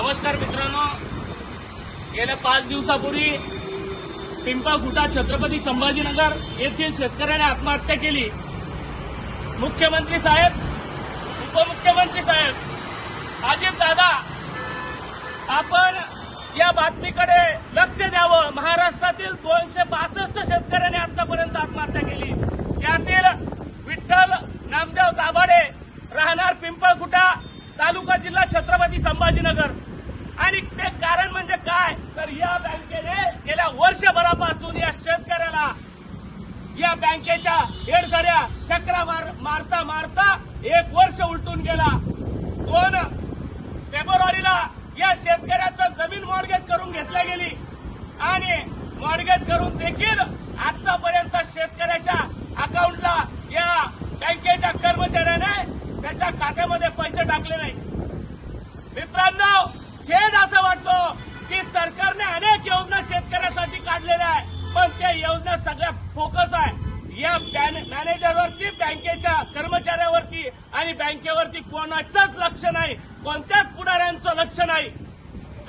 नमस्कार मित्रांनो. गेल्या पाच दिवसापूर्वी पिंपळखुटा छत्रपती संभाजीनगर येथील शेतकऱ्याने आत्महत्या केली. मुख्यमंत्री साहेब उपमुख्यमंत्री साहेब अजित दादा आपण या बातमीकडे लक्ष द्यावं. महाराष्ट्रातील दोनशे पासष्ट शेतकऱ्यांनी आतापर्यंत आत्महत्या केली. त्यातील विठ्ठल नामदेव दाभाडे राहणार पिंपळखुटा तालुका जिल्हा छत्रपती संभाजीनगर. आणि ते कारण म्हणजे काय? तर या बँकेने गेल्या वर्षभरापासून या शेतकऱ्याला या बँकेच्या हेडसऱ्या चक्रा मार मारता मारता एक वर्ष उलटून गेला. दोन फेब्रुवारीला या शेतकऱ्याचं जमीन मॉर्गेज करून घेतल्या गेली. आणि मॉर्गेज करून देखील आतापर्यंत शेतकऱ्याच्या अकाउंटला या बँकेच्या कर्मचाऱ्याने त्याच्या खात्यामध्ये पैसे टाकले नाही मित्रांनो खेद असं वाटतो की सरकारने अनेक योजना शेतकऱ्यासाठी काढलेल्या आहे. पण त्या योजना सगळ्या फोकस आहे. या मॅनेजरवरती बँकेच्या कर्मचाऱ्यावरती आणि बँकेवरती कोणाचंच लक्ष नाही. कोणत्याच पुढाऱ्यांचं लक्ष नाही.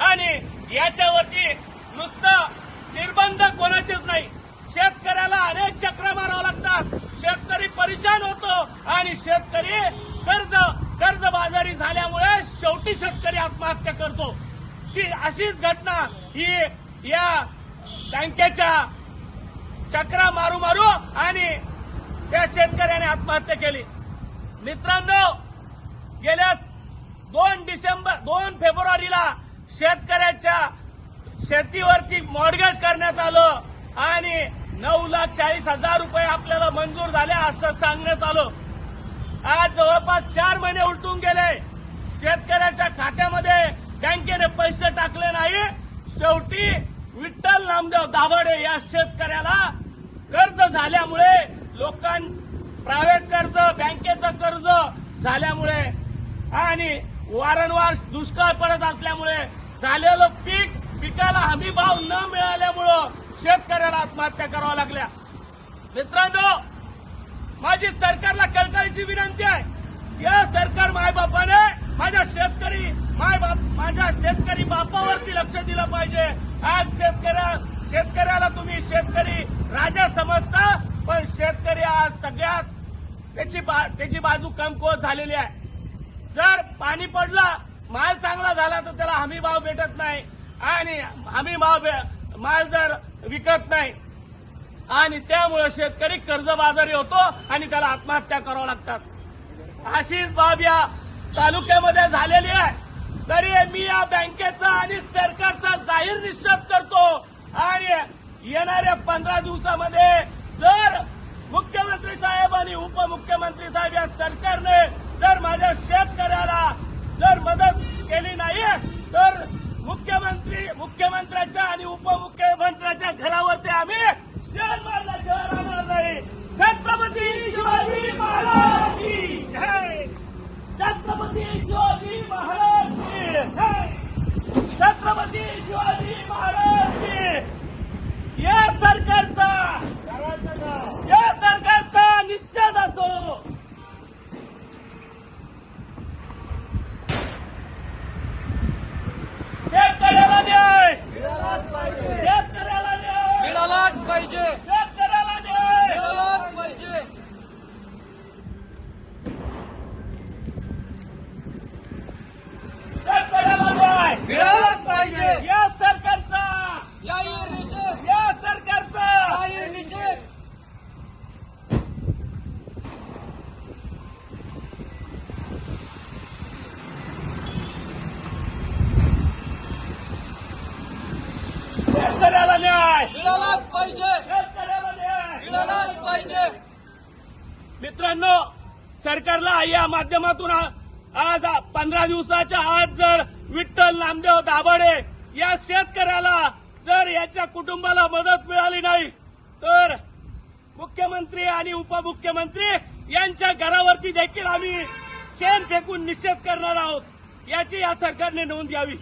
आणि याच्यावरती नुसतं निर्बंध कोणाचेच नाही. शेतकऱ्याला अनेक चक्र मारावं लागतात. शेतकरी परेशान होतो आणि शेतकरी कर्ज कर्जबाजारी झाल्यामुळे शेवटी शेतकरी आत्महत्या करतो. ती अशीच घटना ही या बँकेच्या चक्रा मारू मारू आणि त्या शेतकऱ्याने आत्महत्या केली. मित्रांनो गेल्या दोन डिसेंबर दोन फेब्रुवारीला शेतकऱ्याच्या शेतीवरती मॉडगेज करण्यात आलं आणि नऊ लाख चाळीस हजार रुपये आपल्याला मंजूर झाले असं सांगण्यात आलं. आज जवळपास चार महिने उलटून गेले शेतकऱ्याच्या खात्यामध्ये बँकेने पैसे टाकले नाही. शेवटी विठ्ठल नामदेव दाभाडे या शेतकऱ्याला कर्ज झाल्यामुळे लोकां प्रायव्हेट कर्ज बँकेचं कर्ज झाल्यामुळे आणि वारंवार दुष्काळ पडत असल्यामुळे झालेलं पीक पिकाला हमी भाव न मिळाल्यामुळं शेतकऱ्याला आत्महत्या कराव्या लागल्या. मित्रांनो माझी सरकारला कळकळीची विनंती आहे. या सरकार मायबापाने माझ्या शेतकरी माय बाप माझ्या शेतकरी बापावरती लक्ष दिलं पाहिजे. आज शेतकऱ्या शेतकऱ्याला तुम्ही शेतकरी राजा समजता पण शेतकरी आज सगळ्यात त्याची बा- त्याची बाजू कमकुवत झालेली आहे. जर पाणी पडला माल चांगला झाला तर त्याला हमी भाव भेटत नाही. आणि हमी भाव भे- माल जर विकत नाही आणि त्यामुळे शेतकरी कर्जबाजारी होतो आणि त्याला आत्महत्या करावं लागतात. अशीच बाब या तालुक्यामध्ये झालेली आहे. तरी मी या बँकेचा आणि सरकारचा जाहीर निषेध करतो. आणि येणाऱ्या पंधरा दिवसामध्ये जर मुख्यमंत्री साहेब आणि उपमुख्यमंत्री साहेब या सरकारने जर माझ्या शेतकऱ्याला जर मदत केली नाही तर मुख्यमंत्री मुख्यमंत्र्याच्या आणि उपमुख्य घरावरती आम्ही शेर मारल्याशिवाय राहणार नाही छत्रपती शिवाजी महाराज की जय छत्रपती शिवाजी महाराज की जय छत्रपती शिवाजी महाराज की या सरकारचा या सरकारचा निषेध असो शेतकऱ्याला न्याय मिळालाच पाहिजे शेतकऱ्याला न्याय मिळालाच पाहिजे शेतकऱ्याला न्याय मिळालाच पाहिजे शेतकऱ्याला न्याय मिळालाच पाहिजे या सरकारचा जाहीर निषेध या सरकारचा जाहीर निषेध शेतकऱ्याला न्याय मिळालाच पाहिजे शेतकऱ्याला न्याय मिळालाच पाहिजे मित्रांनो सरकारला या माध्यमातून आज पंधरा दिवसाच्या आज जर विठ्ठल नामदेव दाभाडे या शेतकऱ्याला जर याच्या कुटुंबाला मदत मिळाली नाही तर मुख्यमंत्री आणि उपमुख्यमंत्री यांच्या घरावरती देखील आम्ही शेण फेकून निषेध करणार आहोत. याची या सरकारने नोंद घ्यावी.